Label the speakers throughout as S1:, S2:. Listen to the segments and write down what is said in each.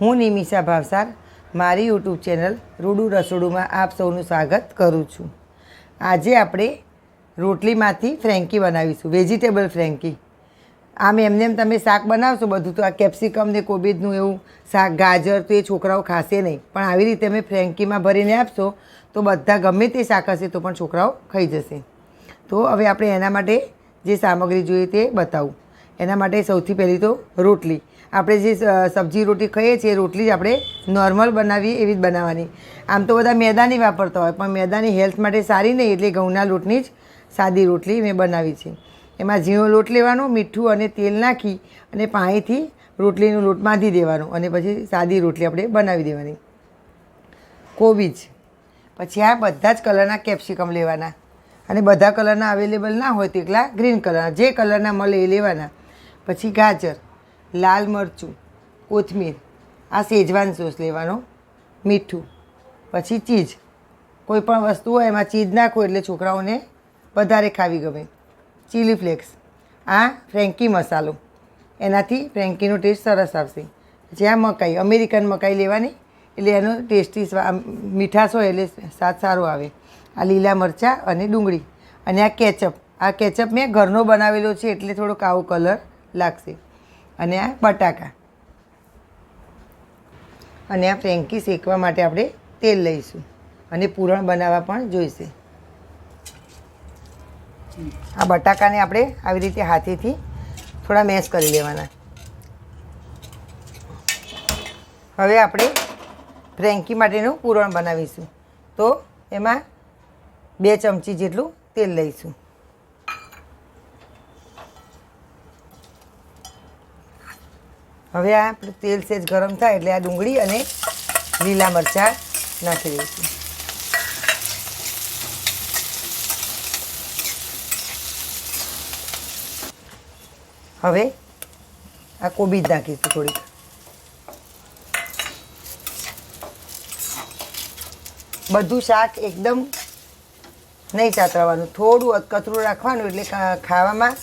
S1: હું નિમિષા ભાવસાર, મારી YouTube channel રૂડુ રસોડુંમાં આપ સૌનું સ્વાગત કરું છું. આજે આપણે રોટલીમાંથી ફ્રેન્કી બનાવીશું, વેજીટેબલ ફ્રેન્કી. આમ એમને એમ તમે શાક બનાવશો બધું તો આ કેપ્સિકમ ને કોબીજનું એવું શાક, ગાજર તો એ છોકરાઓ ખાશે નહીં. પણ આવી રીતે અમે ફ્રેન્કીમાં ભરીને આપશો તો બધા ગમે તે શાક હશે તો પણ છોકરાઓ ખાઈ જશે. તો હવે આપણે એના માટે જે સામગ્રી જોઈએ તે બતાવું. એના માટે સૌથી પહેલી તો રોટલી. આપણે જે સબ્જી રોટી ખાઈએ છીએ, એ રોટલી જ આપણે નોર્મલ બનાવીએ એવી જ બનાવવાની. આમ તો બધા મેદાની વાપરતા હોય, પણ મેદાની હેલ્થ માટે સારી નહીં, એટલે ઘઉંના લોટની જ સાદી રોટલી મેં બનાવી છે. એમાં ઝીણો લોટ લેવાનો, મીઠું અને તેલ નાખી અને પાણીથી રોટલીનું લોટ બાંધી દેવાનો અને પછી સાદી રોટલી આપણે બનાવી દેવાની. કોબીજ. પછી આ બધા જ કલરના કેપ્સિકમ લેવાના. અને બધા કલરના અવેલેબલ ના હોય તેટલા ગ્રીન કલરના, જે કલરના મળે એ લેવાના. પછી ગાજર. લાલ મરચું, કોથમીર, આ શેજવાન સોસ લેવાનો, મીઠું, પછી ચીજ કોઈ પણ વસ્તુ હોય એમાં ચીજ નાખો એટલે છોકરાઓને વધારે ખાવી ગમે. ચીલી ફ્લેક્સ આ ફ્રેન્કી મસાલો. એનાથી ફ્રેન્કીનો ટેસ્ટ સરસ આવશે. આ મકાઈ, અમેરિકન મકાઈ લેવાની, એટલે એનો ટેસ્ટી મીઠાશ હોય એટલે સ્વાદ સારો આવે. આ લીલા મરચાં અને ડુંગળી. અને આ કેચઅપ. આ કેચઅપ મેં ઘરનો બનાવેલો છે એટલે થોડોક આવો કલર લાગશે. અને આ બટાકા. અને આ ફ્રેન્કી શેકવા માટે આપણે તેલ લઈશું. અને પૂરણ બનાવવા પણ જોઈશે. આ બટાકાને આપણે આવી રીતે હાથેથી થોડા મેશ કરી લેવાના. હવે આપણે ફ્રેન્કી માટેનું પૂરણ બનાવીશું. તો એમાં બે ચમચી જેટલું તેલ લઈશું. હવે આ તેલ સેજ ગરમ થાય એટલે આ ડુંગળી અને લીલા મરચાં નાખી દઈશું. હવે આ કોબીજ નાખીશું થોડીક. બધું શાક એકદમ નહીં ચાતરવાનું, થોડું અધકચરું રાખવાનું એટલે ખાવામાં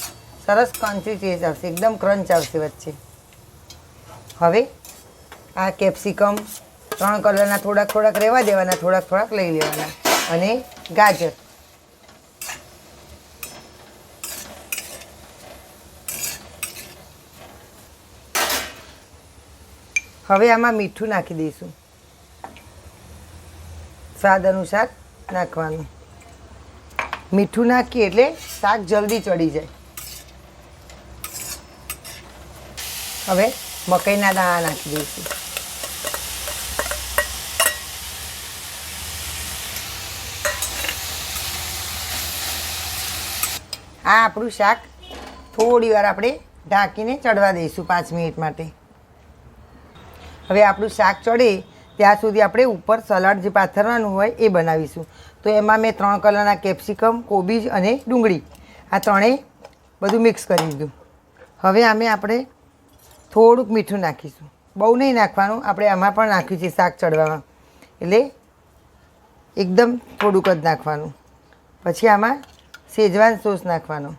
S1: સરસ ક્રન્ચી ટેસ્ટ આવશે, એકદમ ક્રંચ આવશે વચ્ચે. હવે આ કેપ્સિકમ ત્રણ કલરના થોડાક થોડાક રહેવા દેવાના, થોડાક થોડાક લઈ લેવાના. અને ગાજર. હવે આમાં મીઠું નાખી દઈશું. સ્વાદ અનુસાર નાખવાનું. મીઠું નાખીએ એટલે શાક જલ્દી ચડી જાય. હવે મકાઈના દાણા નાખી દઈશું. આ આપણું શાક થોડી વાર આપણે ઢાંકીને ચડવા દઈશું પાંચ મિનિટ માટે. હવે આપણું શાક ચડે ત્યાં સુધી આપણે ઉપર સલાડ જે પાથરવાનું હોય એ બનાવીશું. તો એમાં મેં ત્રણ કલરના કેપ્સિકમ, કોબીજ અને ડુંગળી. આ ત્રણેય બધું મિક્સ કરી દીધું. હવે આમે આપણે થોડુંક મીઠું નાખીશું. બહુ નહીં નાખવાનું, આપણે આમાં પણ નાખ્યું છે શાક ચડવામાં. એટલે એકદમ થોડુંક જ નાખવાનું. પછી આમાં શેજવાન સોસ નાખવાનો.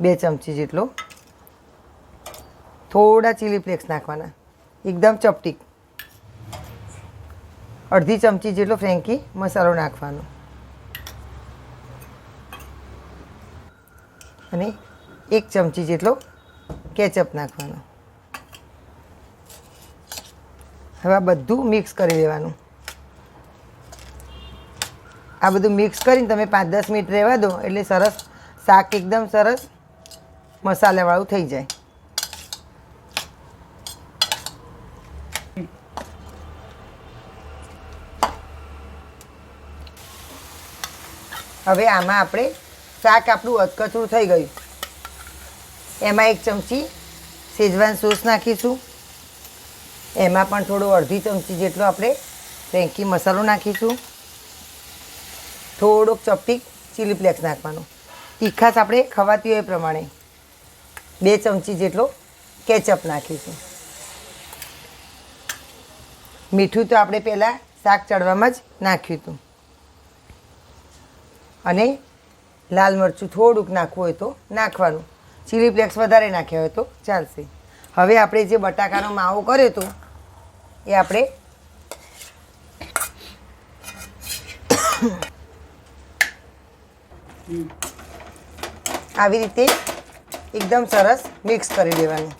S1: બે ચમચી જેટલો. થોડા ચીલી ફ્લેક્સ નાખવાના. એકદમ ચપટીક અડધી ચમચી જેટલો ફ્રેન્કી મસાલો નાખવાનો. અને એક ચમચી જેટલો કેચઅપ નાખવાનો. હવે આ બધું મિક્સ કરી દેવાનું આ બધું મિક્સ કરીને તમે પાંચ દસ મિનિટ રહેવા દો, એટલે સરસ શાક એકદમ સરસ મસાલાવાળું થઈ જાય. હવે આમાં આપણે શાક આપણું અધકચરું થઈ ગયું. એમાં એક ચમચી શેજવાન સોસ નાખીશું. એમાં પણ થોડો અડધી ચમચી જેટલો આપણે ફ્રેન્કી મસાલો નાખીશું. થોડોક ચપટી ચીલી ફ્લેક્સ નાખવાનો. તીખાશ આપણે ખવાતી હોય એ પ્રમાણે બે ચમચી જેટલો કેચઅપ નાખીશું. મીઠું તો આપણે પહેલાં શાક ચડવામાં જ નાખ્યું હતું. અને લાલ મરચું થોડુંક નાખવું હોય તો નાખવાનું. ચીલી ફ્લેક્સ વધારે નાખ્યા હોય તો ચાલશે. હવે આપણે જે બટાકાનો માવો કર્યો હતો, એ આપણે આવી રીતે એકદમ સરસ મિક્સ કરી દેવાનું.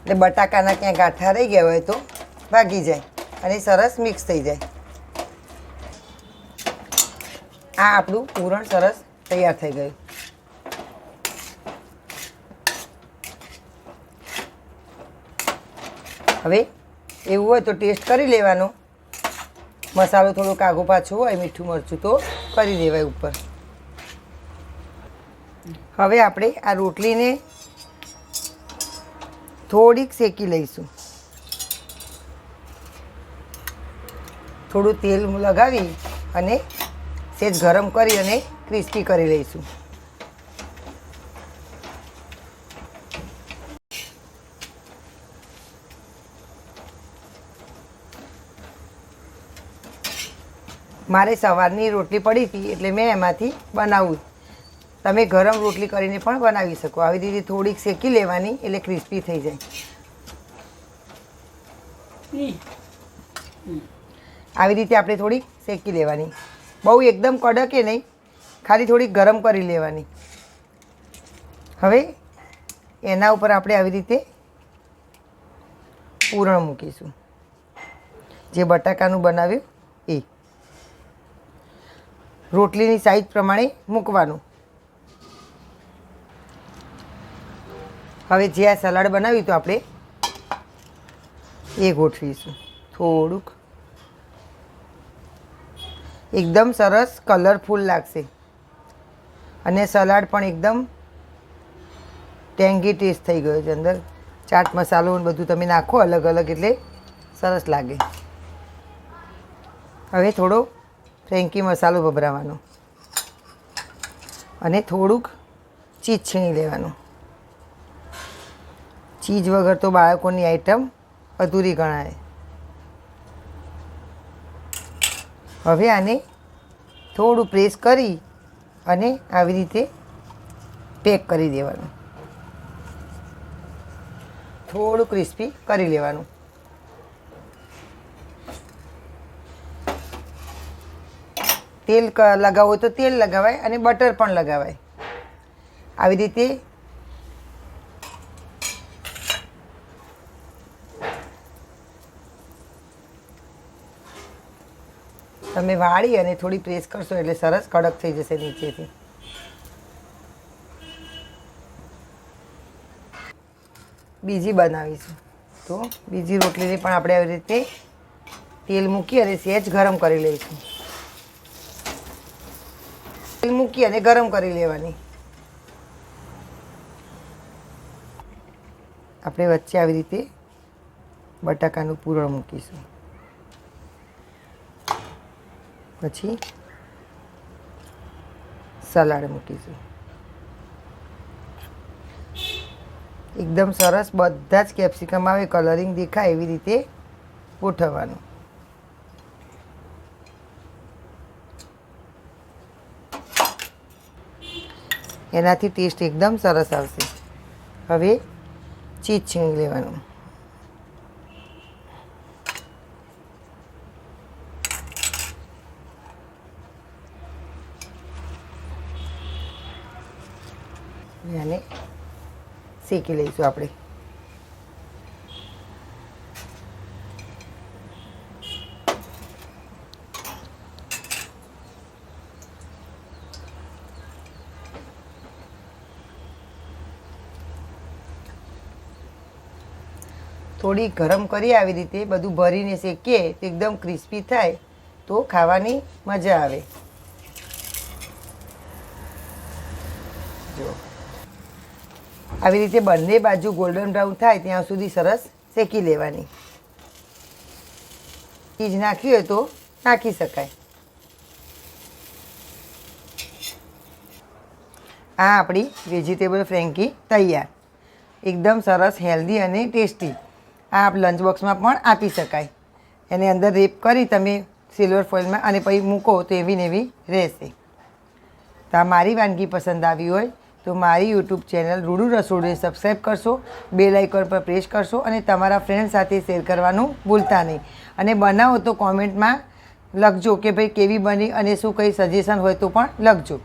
S1: એટલે બટાકાના ક્યાં ગાંઠા રહી ગયા હોય તો ભાગી જાય અને સરસ મિક્સ થઈ જાય. આ આપણું પૂરણ સરસ તૈયાર થઈ ગયું. હવે એવું હોય તો ટેસ્ટ કરી લેવાનો. મસાલો થોડો કાગો પાછો હોય, મીઠું મરચું તો કરી દેવાય ઉપર. હવે આપણે આ રોટલીને થોડીક શેકી લઈશું. થોડું તેલ લગાવી અને સેજ ગરમ કરી અને ક્રિસ્પી કરી લઈશું. મારે સવારની રોટલી પડી હતી એટલે મેં એમાંથી બનાવું તમે ગરમ રોટલી કરીને પણ બનાવી શકો. આવી રીતે થોડીક શેકી લેવાની, એટલે ક્રિસ્પી થઈ જાય. આવી રીતે આપણે થોડીક શેકી લેવાની. બહુ એકદમ કડકે નહીં, ખાલી થોડીક ગરમ કરી લેવાની. હવે એના ઉપર આપણે આવી રીતે પૂરણ મૂકીશું. જે બટાકાનું બનાવ્યું એ. રોટલીની સાઈઝ પ્રમાણે મૂકવાનું. હવે જે આ સલાડ બનાવ્યું તો આપણે, એ ગોઠવીશું. થોડુંક. એકદમ સરસ કલરફુલ લાગશે. અને સલાડ પણ એકદમ ટેંગી ટેસ્ટ થઈ ગયો છે અંદર. ચાટ મસાલો બધું તમે નાખો અલગ અલગ એટલે સરસ લાગે. હવે થોડો ફ્રેન્કી મસાલો ભભરાવાનો. અને થોડુંક ચીજ છીણી લેવાનું. ચીજ વગર તો બાળકોની આઈટમ અધૂરી ગણાય. હવે આને થોડું પ્રેસ કરી અને આવી રીતે પેક કરી દેવાનું. થોડું ક્રિસ્પી કરી લેવાનું. તેલ લગાવવું હોય તો તેલ લગાવાય અને બટર પણ લગાવાય. આવી રીતે તમે વાળી અને થોડી પ્રેસ કરશો એટલે સરસ કડક થઈ જશે નીચેથી. બીજી બનાવીશું. તો બીજી રોટલીને પણ આપણે આવી રીતે તેલ મૂકી અને સહેજ ગરમ કરી લઈશું. મૂકી અને ગરમ કરી લેવાની. આપણે વચ્ચે આવી રીતે બટાકાનું પૂરણ મૂકીશું. પછી સલાડ મૂકીશું. એકદમ સરસ, બધા જ કેપ્સિકમ આવે કલરિંગ દેખાય, એવી રીતે ગોઠવવાનું. એનાથી ટેસ્ટ એકદમ સરસ આવશે. હવે ચીજ છીણી લેવાનું. અને શેકી લઈશું આપણે. થોડી ગરમ કરી આવી રીતે બધું ભરીને શેકીએ તો એકદમ ક્રિસ્પી થાય તો ખાવાની મજા આવે. જો. આવી રીતે બંને બાજુ ગોલ્ડન બ્રાઉન થાય ત્યાં સુધી સરસ શેકી લેવાની. ચીજ નાખી હોય તો નાખી શકાય. આ આપણી વેજીટેબલ ફ્રેન્કી તૈયાર. એકદમ સરસ હેલ્ધી અને ટેસ્ટી. આ લંચ બોક્સમાં પણ આપી શકાય. એની અંદર રેપ કરી તમે સિલ્વર ફોઇલમાં અને પછી મૂકો તો એવી ને એવી રહેશે. તો આ મારી વાનગી પસંદ આવી હોય તો મારી યુટ્યુબ ચેનલ રૂડુ રસોડું સબસ્ક્રાઈબ કરશો બેલ આઇકોન પર પ્રેસ કરશો અને તમારા ફ્રેન્ડ સાથે શેર કરવાનું ભૂલતા નહીં. અને બનાવો તો કોમેન્ટમાં લખજો કે ભાઈ કેવી બની અને શું કંઈ સજેશન હોય તો પણ લખજો.